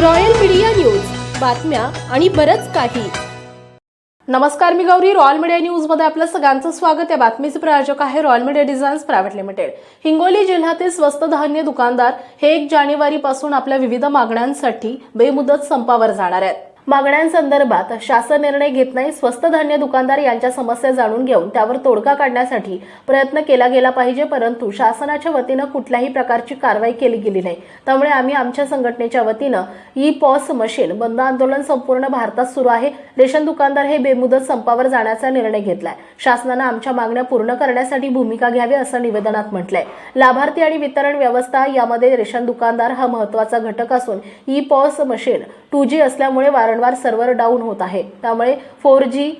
Royal media news. बातम्या आणि बरच काही. नमस्कार मी गौरी. रॉयल मीडिया न्यूजमध्ये आपलं सगळ्यांचं स्वागत. आहे बातमीचे प्रायोजक आहे royal media designs private limited. Hingoli जिल्ह्यातील स्वस्त धान्य दुकानदार हे एक जानेवारी पासून आपल्या विविध मागण्यांसाठी बेमुदत संपावर जाणार आहेत. मागण्यांसंदर्भात शासन निर्णय घेत नाही स्वस्त धान्य दुकानदार यांच्या समस्या जाणून घेऊन त्यावर तोडगा काढण्यासाठी प्रयत्न केला गेला पाहिजे परंतु शासनाच्या वतीनं कुठल्याही प्रकारची कारवाई केली गेली नाही. त्यामुळे आम्ही आमच्या संघटनेच्या वतीनं ई पॉस मशीन बंद आंदोलन संपूर्ण भारतात सुरू आहे. रेशन दुकानदार हे बेमुदत संपावर जाण्याचा निर्णय घेतलाय. शासनानं आमच्या मागण्या पूर्ण करण्यासाठी भूमिका घ्यावी असं निवेदनात म्हटलंय. लाभार्थी आणि वितरण व्यवस्था यामध्ये रेशन दुकानदार हा महत्त्वाचा घटक असून e POS machine two G असल्यामुळे वारंवार सर्व्हर डाऊन होत आहे. त्यामुळे four G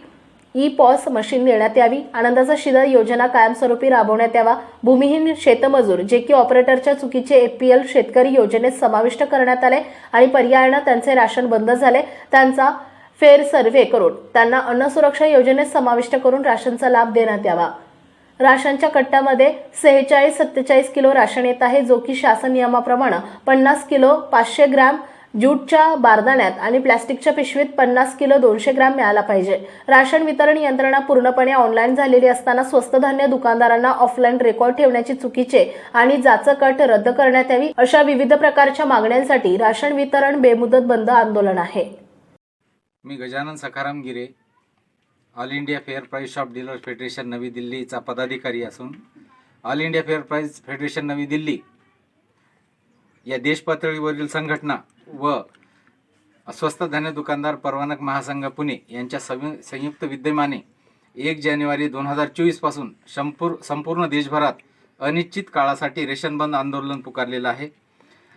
e POS machine देण्यात यावी. आनंदाचा शिदर योजना कायमस्वरूपी राबवण्यात यावा. भूमिहीन शेतमजूर जे की ऑपरेटरच्या चुकीचे एपीएल शेतकरी योजनेत समाविष्ट करण्यात आले आणि पर्यायानं त्यांचे राशन बंद झाले त्यांचा फेर सर्व्हे करून त्यांना अन्न सुरक्षा योजनेत समाविष्ट करून राशनचा लाभ देण्यात यावा. राशनच्या कट्ट्यामध्ये सेहेचाळीस सत्तेचाळीस किलो राशन येत आहे जो की शासन नियमाप्रमाणे पन्नास किलो पाचशे ग्रॅम ज्यूटच्या बारदाण्यात आणि प्लॅस्टिकच्या पिशवीत पन्नास किलो दोनशे ग्रॅम मिळाला पाहिजे. राशन वितरण यंत्रणा पूर्णपणे ऑनलाईन झालेली असताना स्वस्त धान्य दुकानदारांना ऑफलाईन रेकॉर्ड ठेवण्याची चुकीचे आणि जाचं कट रद्द करण्यात यावी अशा विविध प्रकारच्या मागण्यांसाठी राशन वितरण बेमुदत बंद आंदोलन आहे. मी Gajanan Sakharam Gire all India fair price shop dealer federation Navi दिल्लीचा पदाधिकारी असून all India fair price federation Navi Delhi या देशपातळीवरील संघटना व स्वस्त धान्य दुकानदार परवानक महासंघ पुणे यांच्या संयु संयुक्त विद्यमाने एक जानेवारी दोन हजार चोवीसपासून संपूर संपूर्ण देशभरात अनिश्चित काळासाठी रेशन बंद आंदोलन पुकारलेलं आहे.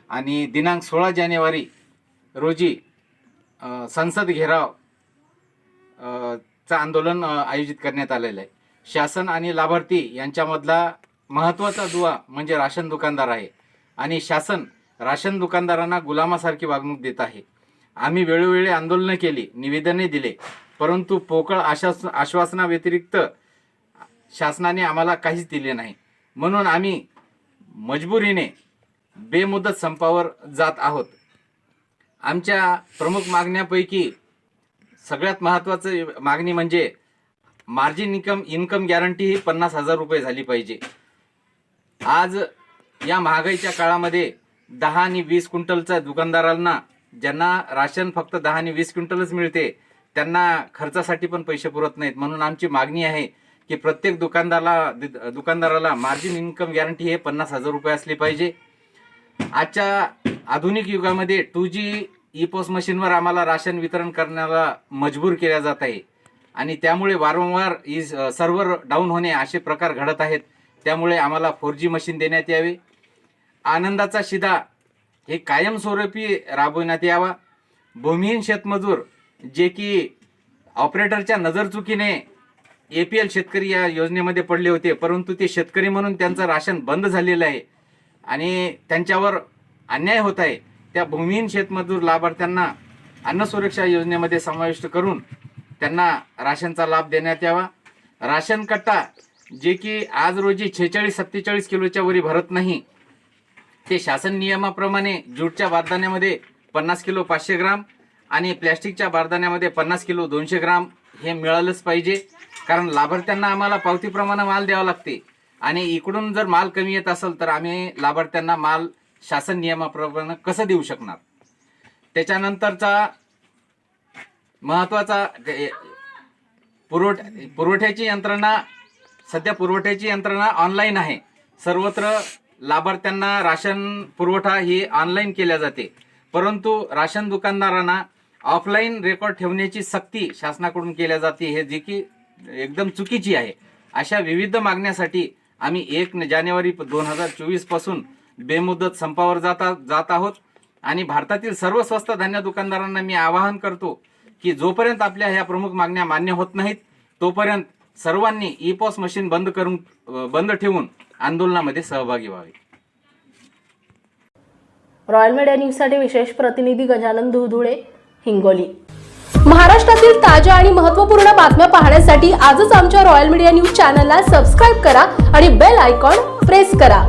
आणि दिनांक सोळा जानेवारी रोजी संसद घेराव चं आंदोलन आयोजित करण्यात आलेलं आहे. शासन आणि लाभार्थी यांच्यामधला महत्त्वाचा दुवा म्हणजे राशन दुकानदार आहे. आणि शासन राशन दुकानदारांना गुलामासारखी वागणूक देत आहे. आम्ही वेळोवेळी आंदोलनं केली निवेदने दिले. परंतु पोकळ आशास आश्वासनाव्यतिरिक्त शासनाने आम्हाला काहीच दिले नाही. म्हणून आम्ही मजबुरीने बेमुदत संपावर जात आहोत. आमच्या प्रमुख मागण्यापैकी सगळ्यात महत्त्वाचं मागणी म्हणजे मार्जिन इन्कम इन्कम गॅरंटी ही पन्नास हजार रुपये झाली पाहिजे. आज या महागाईच्या काळामध्ये दहा आणि वीस क्विंटलचा दुकानदारांना ज्यांना राशन फक्त दहा आणि वीस क्विंटलच मिळते त्यांना खर्चासाठी पण पैसे पुरत नाहीत. म्हणून आमची मागणी आहे की प्रत्येक दुकानदाराला दुकानदाराला मार्जिन इन्कम गॅरंटी हे पन्नास हजार रुपये असली पाहिजे. आजच्या आधुनिक युगामध्ये टू जी ई पोस्ट मशीनवर आम्हाला राशन वितरण करण्याला मजबूर केल्या जात आहे. आणि त्यामुळे वारंवार ई सर्व्हर डाऊन होणे असे प्रकार घडत आहेत. त्यामुळे आम्हाला फोर जी मशीन देण्यात यावे. आनंदाचा शिदा हे कायमस्वरूपी राबवण्यात यावा. भूमिहीन शेतमजूर जे की ऑपरेटरच्या नजरचुकीने ए पी एल शेतकरी या योजनेमध्ये पडले होते परंतु ते शेतकरी म्हणून त्यांचं राशन बंद झालेलं आहे आणि त्यांच्यावर अन्याय होत आहे. त्या भूमिहीन शेतमजूर लाभार्थ्यांना अन्न सुरक्षा योजनेमध्ये समाविष्ट करून त्यांना राशनचा लाभ देण्यात यावा. राशन कट्टा जे की आज रोजी छेचाळीस सत्तेचाळीस किलोच्या वरी भरत नाही ते शासन नियमाप्रमाणे ज्यूटच्या बारदाण्यामध्ये पन्नास किलो पाचशे ग्राम आणि प्लॅस्टिकच्या बारदाण्यामध्ये पन्नास किलो दोनशे ग्राम हे मिळालंच पाहिजे. कारण लाभार्थ्यांना आम्हाला पावतीप्रमाणे माल द्यावा लागते. आणि इकडून जर माल कमी येत असेल तर आम्ही लाभार्थ्यांना माल शासन नियमाप्रमाणे कसं देऊ शकणार? त्याच्यानंतरचा महत्त्वाचा पुरवठ पुरवठ्याची यंत्रणा सध्या पुरवठ्याची यंत्रणा ऑनलाईन आहे. सर्वत्र लाभार्थ्यांना राशन पुरवठा ही ऑनलाईन केल्या जाते. परंतु राशन दुकानदारांना ऑफलाईन रेकॉर्ड ठेवण्याची सक्ती शासनाकडून केल्या जाते हे जी की एकदम चुकीची आहे. अशा विविध मागण्यासाठी आम्ही एक जानेवारी दोन हजार चोवीसपासून बेमुदत संपावर जाता जात आहोत. आणि भारतातील सर्व स्वस्त धान्य दुकानदारांना मी आवाहन करतो की जोपर्यंत आपल्या ह्या प्रमुख मागण्या मान्य होत नाहीत तोपर्यंत सर्वांनी ई पॉस मशीन बंद करून बंद ठेवून आंदोलनामध्ये सहभागी व्हावे. रॉयल मीडिया न्यूजसाठी विशेष प्रतिनिधी गजानन धुधुळे हिंगोली. महाराष्ट्रातील ताज्या आणि महत्त्वपूर्ण बातम्या पाहण्यासाठी आजच आमच्या रॉयल मीडिया न्यूज चॅनलला सबस्क्राईब करा आणि बेल आयकॉन प्रेस करा.